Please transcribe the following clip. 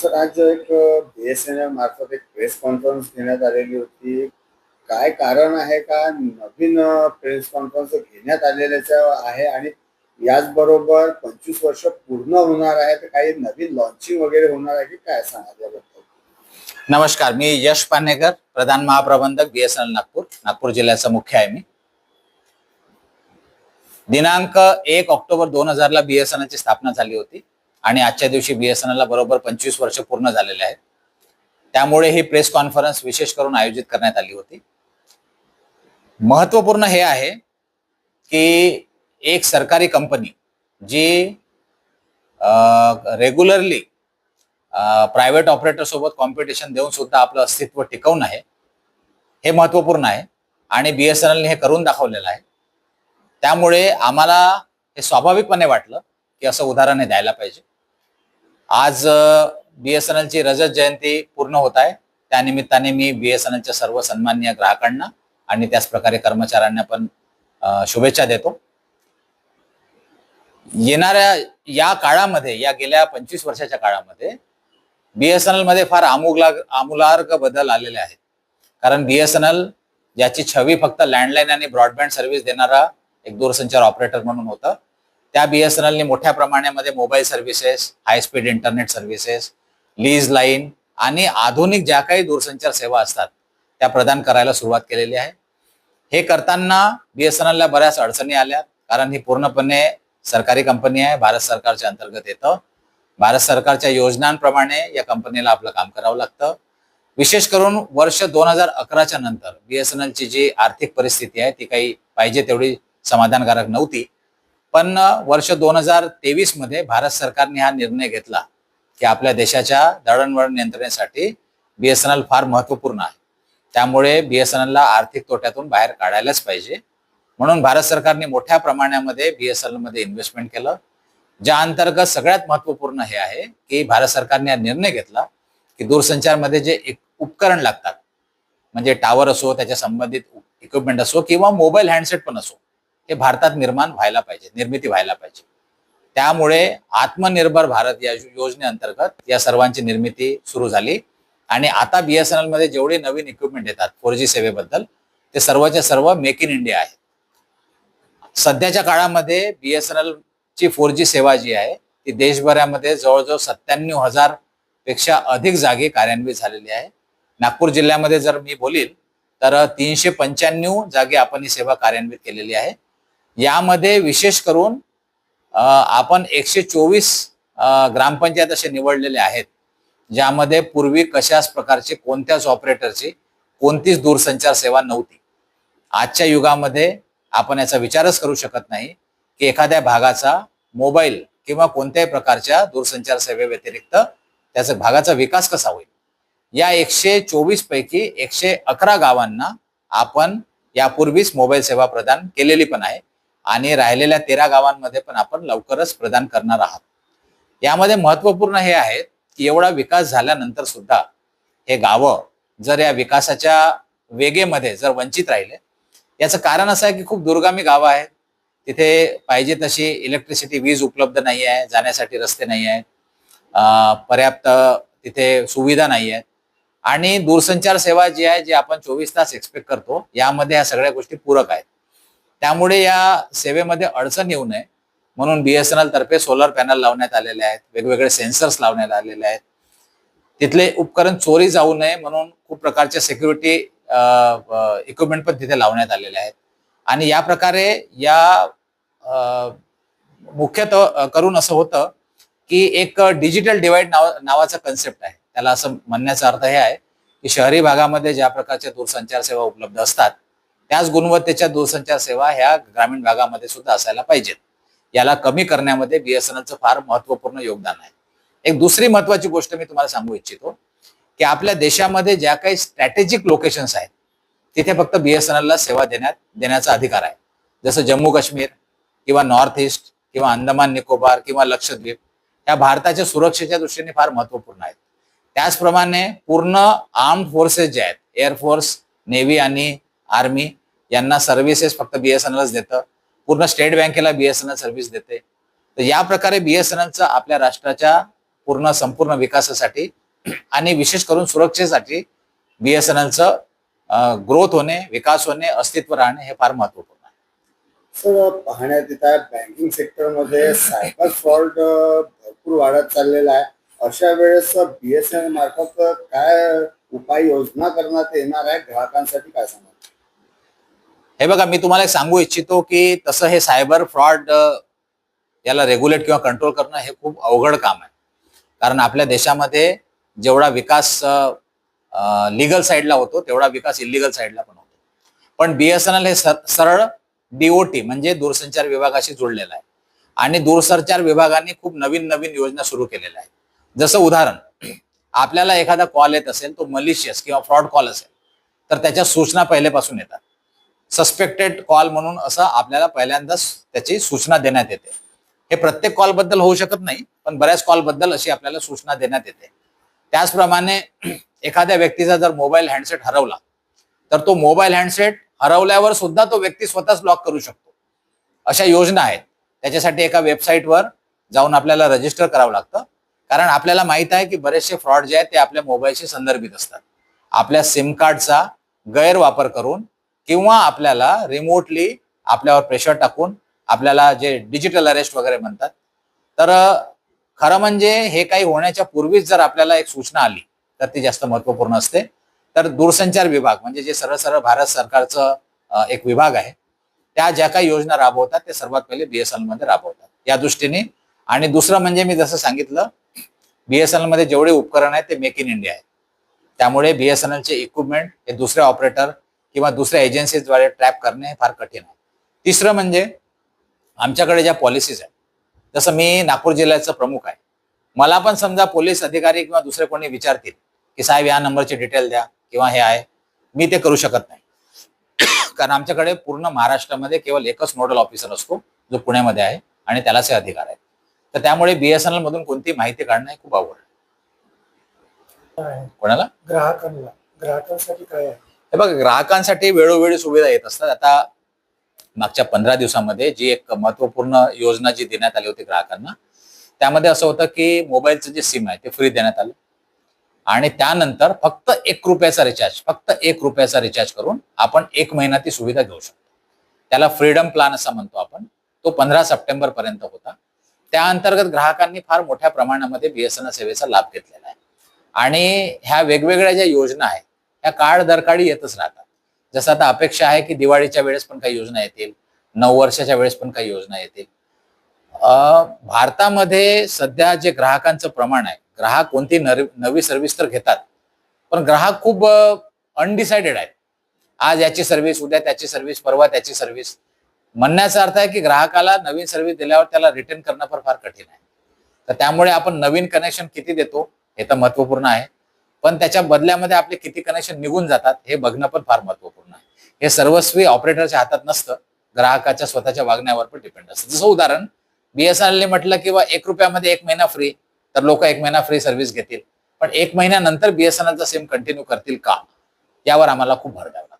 Sir आज एक BSNL मार्फत एक प्रेस कॉन्फरन्स घेण्यात आलेली होती. काय कारण आहे का? नवीन प्रेस कॉन्फरन्स घेण्यात आलेल्याचं आहे आणि याचबरोबर पंचवीस वर्ष पूर्ण होणार आहे. तर काही नवीन लॉन्चिंग वगैरे होणार आहे की काय सांगा याबद्दल? नमस्कार मी यश पानेकर प्रधान महाप्रबंधक बीएसएनएल नागपूर नागपूर जिल्ह्याचा मुख्य आहे मी. दिनांक एक ऑक्टोबर दोन हजारला बीएसएनएल ची स्थापना झाली होती. आणि आजच्या दिवशी बीएसएनएलला बरोबर पंचवीस वर्ष पूर्ण झालेले आहेत. त्यामुळे ही प्रेस कॉन्फरन्स विशेष करून आयोजित करण्यात आली होती. महत्त्वपूर्ण हे आहे की एक सरकारी कंपनी जी रेग्युलरली प्रायव्हेट ऑपरेटर सोबत कॉम्पिटिशन देऊन सुद्धा आपलं अस्तित्व टिकवून आहे. हे महत्त्वपूर्ण आहे आणि बीएसएनएलने हे करून दाखवलेलं आहे. त्यामुळे आम्हाला हे स्वाभाविकपणे वाटलं की असं उदाहरण हे द्यायला पाहिजे. आज बीएसएनएलची रजत जयंती पूर्ण होत आहे. त्यानिमित्ताने मी बीएसएनएलच्या सर्व सन्माननीय ग्राहकांना आणि त्याचप्रकारे कर्मचाऱ्यांना पण शुभेच्छा देतो. येणाऱ्या या काळामध्ये या गेल्या पंचवीस वर्षाच्या काळामध्ये बीएसएनएलमध्ये फार आमूला आमूलार्ग बदल आलेले आहेत. कारण बीएसएनएल ज्याची छवी फक्त लँडलाईन आणि ब्रॉडबँड सर्व्हिस देणारा एक दूरसंचार ऑपरेटर म्हणून होता. त्या बीएसएनएलने मोठ्या प्रमाणामध्ये mobile services high speed internet services lease line आणि आधुनिक ज्या काही दूरसंचार सेवा असतात त्या प्रदान करायला सुरुवात केलेली आहे. हे करताना बीएसएनएलला बऱ्याच अडचणी आल्या कारण ही पूर्णपणे सरकारी कंपनी आहे भारत सरकारच्या अंतर्गत येतं. भारत सरकारच्या योजनांप्रमाणे या कंपनीला आपलं काम करावं लागतं. विशेष करून वर्ष दोन हजार अकराच्या नंतर बीएसएनएलची जी आर्थिक परिस्थिती आहे ती काही पाहिजे तेवढी समाधानकारक नव्हती. पण वर्ष दोन हजार तेवीसमध्ये भारत सरकारने हा निर्णय घेतला की आपल्या देशाच्या दळणवळण नियंत्रणासाठी बीएसएनएल फार महत्त्वपूर्ण आहे. त्यामुळे बीएसएनएलला आर्थिक तोट्यातून बाहेर काढायलाच पाहिजे. म्हणून भारत सरकारने मोठ्या प्रमाणामध्ये बीएसएनएलमध्ये इन्व्हेस्टमेंट केलं ज्या अंतर्गत सगळ्यात महत्त्वपूर्ण हे आहे की भारत सरकारने हा निर्णय घेतला की दूरसंचारमध्ये जे एक उपकरण लागतात म्हणजे टावर असो त्याच्या संबंधित इक्विपमेंट असो किंवा मोबाईल हँडसेट पण असो हे भारतात निर्माण व्हायला पाहिजे निर्मिती व्हायला पाहिजे. त्यामुळे आत्मनिर्भर भारत या योजनेअंतर्गत या सर्वांची निर्मिती सुरू झाली. आणि आता बीएसएनएलमध्ये जेवढे नवीन इक्विपमेंट येतात फोर जी सेवेबद्दल ते सर्वचे सर्व मेक इन इंडिया आहे सध्याच्या काळामध्ये बीएसएनएल ची फोर जी सेवा जी आहे ती देशभरामध्ये जवळजवळ सत्त्याण्णव हजारपेक्षा अधिक जागी कार्यान्वित झालेली आहे. नागपूर जिल्ह्यामध्ये जर मी बोलील तर तीनशे पंच्याण्णव जागी आपण ही सेवा कार्यान्वित केलेली आहे. यामध्ये विशेष करून आपण एकशे चोवीस ग्रामपंचायत असे निवडलेले आहेत ज्यामध्ये पूर्वी कशाच प्रकारची कोणत्याच ऑपरेटरची कोणतीच दूरसंचार सेवा नव्हती. आजच्या युगामध्ये आपण याचा विचारच करू शकत नाही की एखाद्या भागाचा मोबाईल किंवा कोणत्याही प्रकारच्या दूरसंचार सेवेव्यतिरिक्त त्याचा भागाचा विकास कसा होईल? या एकशे चोवीस पैकी एकशे अकरा गावांना आपण यापूर्वीच मोबाईल सेवा प्रदान केलेली पण आहे. आणि राहिलेल्या तेरा गावांमध्ये पण आपण लवकरच प्रदान करणार आहात. यामध्ये महत्त्वपूर्ण हे आहे की एवढा विकास झाल्यानंतर सुद्धा हे गावं जर या विकासाच्या वेगेमध्ये जर वंचित राहिले याचं कारण असं आहे की खूप दुर्गामी गावं आहेत. तिथे पाहिजे तशी इलेक्ट्रिसिटी वीज उपलब्ध नाही आहे जाण्यासाठी रस्ते नाही आहेत. पर्याप्त तिथे सुविधा नाही आहेत. आणि दूरसंचार सेवा जी आहे जी आपण चोवीस तास एक्सपेक्ट करतो यामध्ये ह्या सगळ्या गोष्टी पूरक आहेत. त्यामुळे या सेवेमध्ये अडचण येऊ नये. म्हणून बीएसएनएल तर्फे सोलर पॅनल लावण्यात आलेले आहेत. वेगवेगळे सेन्सर्स लावण्यात आलेले आहेत. तिथले उपकरण चोरी जाऊ नये म्हणून खूप प्रकारचे सिक्युरिटी इक्विपमेंट पण तिथे लावण्यात आलेले आहेत. आणि या प्रकारे या मुख्यतः करून असं होतं की एक डिजिटल डिवाइड नाव नावाचा कन्सेप्ट आहे. त्याला असं म्हणण्याचा अर्थ हे आहे की शहरी भागामध्ये ज्या प्रकारच्या दूरसंचार सेवा उपलब्ध असतात त्याच गुणवत्तेच्या दूरसंचार सेवा ह्या ग्रामीण भागामध्ये सुद्धा असायला पाहिजेत. याला कमी करण्यामध्ये बीएसएनएलचं फार महत्त्वपूर्ण योगदान आहे. एक दुसरी महत्वाची गोष्ट मी तुम्हाला सांगू इच्छितो की आपल्या देशामध्ये ज्या काही स्ट्रॅटेजिक लोकेशन्स आहेत तिथे फक्त बीएसएनएलला सेवा देण्यात देण्याचा अधिकार आहे. जसं जम्मू काश्मीर किंवा नॉर्थ ईस्ट किंवा अंदमान निकोबार किंवा लक्षद्वीप ह्या भारताच्या सुरक्षेच्या दृष्टीने फार महत्त्वपूर्ण आहेत. त्याचप्रमाणे पूर्ण आर्म्ड फोर्सेस जे आहेत एअरफोर्स नेव्ही आणि आर्मी यांना सर्व्हिसेस फक्त बीएसएनएलच देतं. पूर्ण स्टेट बँकेला बीएसएनएल सर्व्हिस देते. तर या प्रकारे बीएसएनएलचं आपल्या राष्ट्राच्या पूर्ण संपूर्ण विकासासाठी आणि विशेष करून सुरक्षेसाठी बीएसएनएलचं ग्रोथ होणे विकास होणे अस्तित्व राहणे हे फार महत्त्वपूर्ण आहे. पाहण्यात येत आहे बँकिंग सेक्टरमध्ये सायबर फ्रॉड भरपूर वाढत चाललेला आहे. अशा वेळेस बीएसएनएल मार्फत काय उपाययोजना करण्यात येणार आहे? ग्राहकांसाठी काय सांगा हे बघा मी तुम्हाला एक सांगू इच्छितो की तसं हे सायबर फ्रॉड याला रेग्युलेट किंवा कंट्रोल करणं हे खूप अवघड काम आहे. कारण आपल्या देशामध्ये जेवढा विकास लिगल साईडला होतो तेवढा विकास इलिगल साईडला पण होतो. पण बीएसएनएल हे सर- सरळ डीओटी म्हणजे दूरसंचार विभागाशी जोडलेलं आहे. आणि दूरसंचार विभागाने खूप नवीन नवीन योजना सुरू केलेल्या आहेत. जसं उदाहरण आपल्याला एखादा कॉल येत असेल तो मलिशियस किंवा फ्रॉड कॉल असेल तर त्याच्या सूचना पहिल्यापासून येतात. सस्पेक्टेड कॉल म्हणून असं आपल्याला पहिल्यांदाच त्याची सूचना देण्यात येते. हे प्रत्येक कॉलबद्दल होऊ शकत नाही पण बऱ्याच कॉलबद्दल अशी आपल्याला सूचना देण्यात येते. त्याचप्रमाणे एखाद्या व्यक्तीचा जर मोबाईल हँडसेट हरवला तर तो मोबाईल हँडसेट हरवल्यावर सुद्धा तो व्यक्ती स्वतःच लॉक करू शकतो. अशा योजना आहेत. त्याच्यासाठी एका वेबसाईटवर जाऊन आपल्याला रजिस्टर करावं लागतं. कारण आपल्याला माहीत आहे की बरेचसे फ्रॉड जे आहेत ते आपल्या मोबाईलशी संदर्भित असतात. आपल्या सिम कार्डचा गैरवापर करून किंवा आपल्याला रिमोटली आपल्यावर प्रेशर टाकून आपल्याला जे डिजिटल अरेस्ट वगैरे म्हणतात. तर खरं म्हणजे हे काही होण्याच्या पूर्वीच जर आपल्याला एक सूचना आली तर ती जास्त महत्त्वपूर्ण असते. तर दूरसंचार विभाग म्हणजे जे सरळ सरळ भारत सरकारचं एक विभाग आहे त्या ज्या काही योजना राबवतात ते सर्वात पहिले बीएसएनएलमध्ये राबवतात. या दृष्टीने. आणि दुसरं म्हणजे मी जसं सांगितलं बीएसएनएलमध्ये जेवढे उपकरण आहेत ते मेक इन इंडिया आहे त्यामुळे बीएसएनएलचे इक्विपमेंट हे दुसऱ्या ऑपरेटर किंवा दुसऱ्या एजन्सीद्वारे ट्रॅप करणे हे फार कठीण आहे. तिसरं म्हणजे आमच्याकडे ज्या पॉलिसीज आहेत जसं मी नागपूर जिल्ह्याचं प्रमुख आहे. मला पण समजा पोलीस अधिकारी किंवा दुसरे कोणी विचारतील की साहेब या नंबरची डिटेल द्या किंवा हे आहे मी ते करू शकत नाही. कारण आमच्याकडे पूर्ण महाराष्ट्रामध्ये केवळ एकच नोडल ऑफिसर असतो जो पुण्यामध्ये आहे आणि त्यालाच हे अधिकार आहेत. तर त्यामुळे बीएसएनएल मधून कोणती माहिती काढणं हे खूप अवघड आहे. कोणाला? ग्राहकांना ग्राहकांसाठी काय आहे? हे बघा ग्राहकांसाठी वेळोवेळी सुविधा येत असतात. आता मागच्या पंधरा दिवसामध्ये जी एक महत्त्वपूर्ण योजना जी देण्यात आली होती ग्राहकांना त्यामध्ये असं होतं की मोबाईलचं जे सिम आहे ते फ्री देण्यात आलं. आणि त्यानंतर फक्त एक रुपयाचा रिचार्ज फक्त एक रुपयाचा रिचार्ज करून आपण एक महिना ती सुविधा घेऊ शकतो. त्याला फ्रीडम प्लॅन असा म्हणतो आपण. तो पंधरा सप्टेंबर पर्यंत होता. त्या अंतर्गत ग्राहकांनी फार मोठ्या प्रमाणामध्ये बीएसएनएल सेवेचा लाभ घेतलेला आहे. आणि ह्या वेगवेगळ्या ज्या योजना आहेत ह्या काळ दरकाळी येतच राहतात. जसं आता अपेक्षा आहे की दिवाळीच्या वेळेस पण काही योजना येतील नऊ वर्षाच्या वेळेस पण काही योजना येतील. भारतामध्ये सध्या जे ग्राहकांचं प्रमाण आहे ग्राहक कोणती नर- नवी सर्व्हिस तर घेतात पण ग्राहक खूप अनडिसाइडेड आहेत. आज याची सर्व्हिस उद्या त्याची सर्व्हिस परवा त्याची सर्व्हिस म्हणण्याचा अर्थ आहे की ग्राहकाला नवीन सर्व्हिस दिल्यावर त्याला रिटर्न करणं पण फार कठीण आहे. तर त्यामुळे आपण नवीन कनेक्शन किती देतो हे तर महत्त्वपूर्ण आहे. पण त्याच्या बदल्यामध्ये आपले किती कनेक्शन निघून जातात हे बघणं पण फार महत्त्वपूर्ण आहे. हे सर्वस्वी ऑपरेटरच्या हातात नसतं ग्राहकाच्या स्वतःच्या वागण्यावर पण डिपेंड असतं. जसं उदाहरण बीएसएनएलने म्हटलं किंवा एक रुपयामध्ये एक महिना फ्री तर लोक एक महिना फ्री सर्व्हिस घेतील. पण एक महिन्यानंतर बीएसएनएलचा सिम कंटिन्यू करतील का? यावर आम्हाला खूप भर द्यावा लागतो.